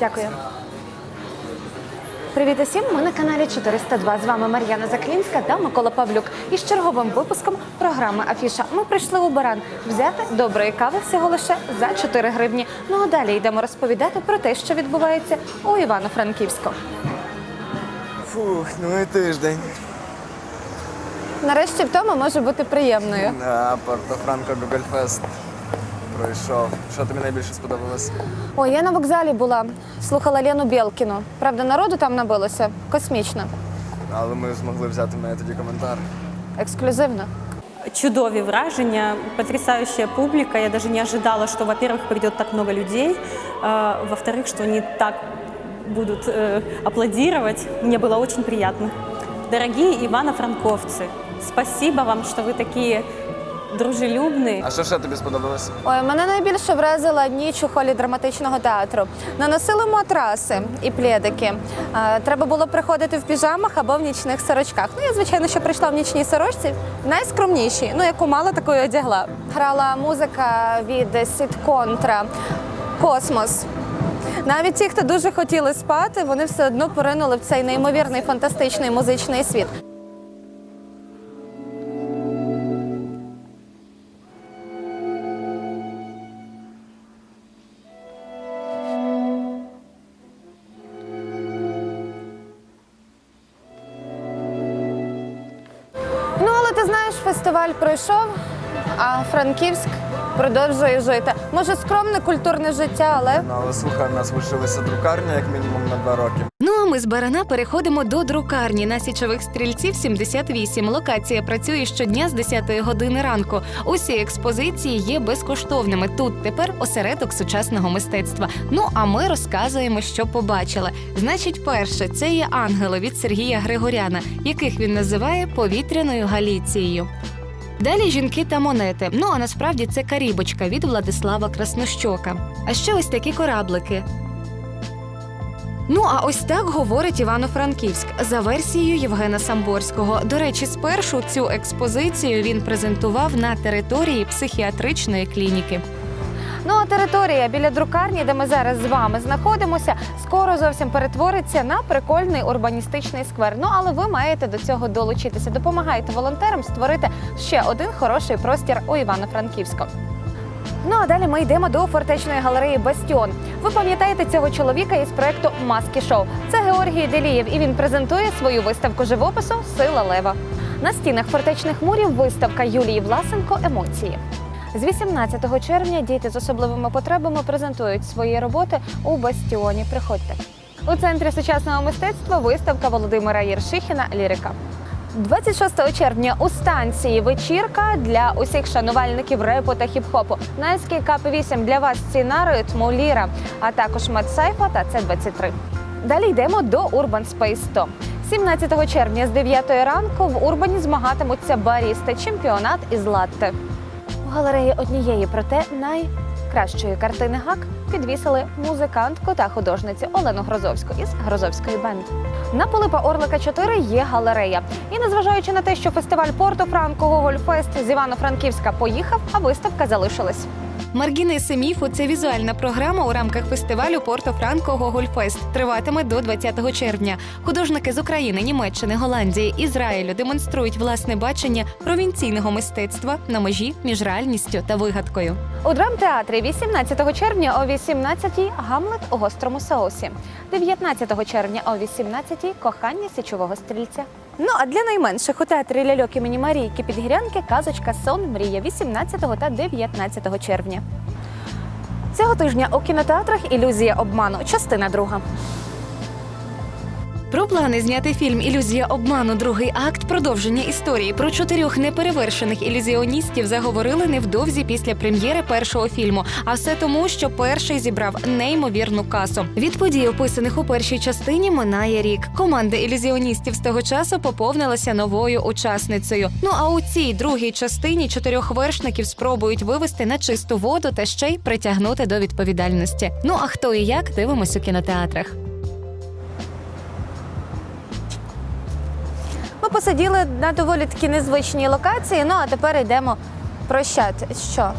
Дякую. Привіт усім! Ми на каналі 402. З вами Мар'яна Заклінська та Микола Павлюк. І з черговим випуском програми Афіша. Ми прийшли у баран взяти доброї кави всього лише за 4 гривні. Ну а далі йдемо розповідати про те, що відбувається у Івано-Франківську. Фух, ну і тиждень. Нарешті втома може бути приємною. На Порто-Франко Гугольфест пройшов. Що тобі найбільше сподобалось? Ой, я на вокзалі була, слухала Лену Білкіну. Правда, народу там набилося космічно, Але ми змогли взяти в неї тоді коментар. ексклюзивно. чудові враження, потрясающая публика. Я даже не ожидала, что, во-первых, придет так много людей, а, во-вторых, что они так будут э, аплодировать. Мне было очень приятно. Дорогие ивано-франковцы, спасибо вам, что вы такие дружелюбные. А що ще тобі сподобалось? Ой, мене найбільше вразила ніч у холі драматичного театру. Наносили матраси і плєдики. Е, Треба було приходити в піжамах або в нічних сорочках. Ну, я, звичайно, що прийшла в нічній сорочці, найскромніші. Ну, яку мала, таку і одягла. Грала музика від Сід Контра Космос. Навіть ті, хто дуже хотіли спати, вони все одно поринули в цей неймовірний фантастичний музичний світ. Фестиваль пройшов, а Франківськ продовжує жити. Може, скромне культурне життя, але Ну але слухай, в нас лишилася друкарня як мінімум на два роки. Ну а ми з барана переходимо до друкарні на січових стрільців 78. Локація працює щодня з 10 години ранку. Усі експозиції є безкоштовними. Тут тепер осередок сучасного мистецтва. Ну а ми розказуємо, що побачили. Значить, перше це є ангели від Сергія Григоряна, яких він називає повітряною Галіцією. Далі жінки та монети. Ну а насправді це карібочка від Владислава Краснощока. А ще ось такі кораблики. Ну а ось так говорить Івано-Франківськ за версією Євгена Самборського. До речі, спершу цю експозицію він презентував на території психіатричної клініки. Ну а територія біля друкарні, де ми зараз з вами знаходимося, скоро зовсім перетвориться на прикольний урбаністичний сквер. Ну але ви маєте до цього долучитися. Допомагайте волонтерам створити ще один хороший простір у Івано-Франківську. Ну а далі ми йдемо до фортечної галереї Бастіон. Ви пам'ятаєте цього чоловіка із проекту Маски Шоу. Це Георгій Делієв, і він презентує свою виставку живопису Сила Лева. На стінах фортечних мурів виставка Юлії Власенко Емоції. З 18 червня діти з особливими потребами презентують свої роботи у Бастіоні. Приходьте. У центрі сучасного мистецтва виставка Володимира Єршихіна Лірика. 26 червня у станції вечірка для усіх шанувальників репу та хіп-хопу. На СКК 8 для вас ціна ритму ліра, а також Медсайфа та С23. Далі йдемо до Urban Space 100. 17 червня з 9 ранку в Урбані змагатимуться барісти чемпіонат із латте. Галереї однієї, проте найкращої картини гак підвісили музикантку та художницю Олену Грозовську із Грозовської бенд. На Пилипа Орлика 4 є галерея. І незважаючи на те, що фестиваль Порто Франко Гогольфест з Івано-Франківська поїхав, а виставка залишилась. Маргінеси міфу це візуальна програма у рамках фестивалю Порто Франко Гогольфест. Триватиме до 20 червня. Художники з України, Німеччини, Голландії, Ізраїлю демонструють власне бачення провінційного мистецтва на межі між реальністю та вигадкою. У драмтеатрі 18 червня о 18-й Гамлет у гострому соусі. 19 червня о 18-й Кохання січового стрільця. Ну а для найменших у театрі ляльок імені Марійки Підгірянки казочка Сон Мрія 18 та 19 червня. Цього тижня у кінотеатрах Ілюзія обману. Частина друга. Про плани зняти фільм Ілюзія обману. Другий акт продовження історії про чотирьох неперевершених ілюзіоністів заговорили невдовзі після прем'єри першого фільму. А все тому, що перший зібрав неймовірну касу. Від подій, описаних у першій частині, минає рік. Команда ілюзіоністів з того часу поповнилася новою учасницею. Ну а у цій другій частині чотирьох вершників спробують вивести на чисту воду та ще й притягнути до відповідальності. Ну а хто і як дивимось у кінотеатрах. Ми посиділи на доволі такі незвичній локації. Ну а тепер йдемо прощати. Що?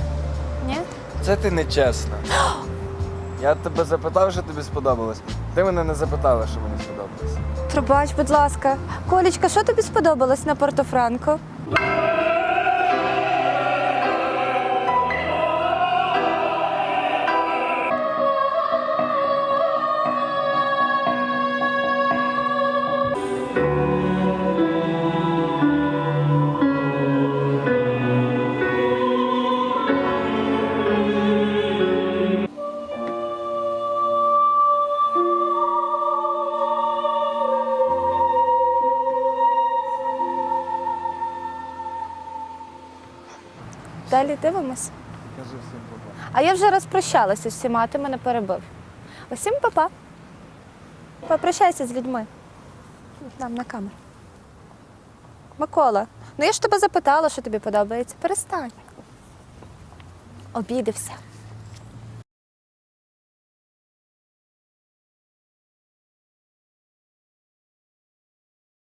Ні? Це ти нечесна. Я тебе запитав, що тобі сподобалось. Ти мене не запитала, що мені сподобалось. Пробач, будь ласка. Колічка, що тобі сподобалось на Порто-Франко? Далі дивимось. Кажи всім папа. А я вже розпрощалася з всіма, а ти мене перебив. Усім папа. Попрощайся з людьми. Нам на камеру. Микола, ну я ж тебе запитала, що тобі подобається. Перестань. Обідився.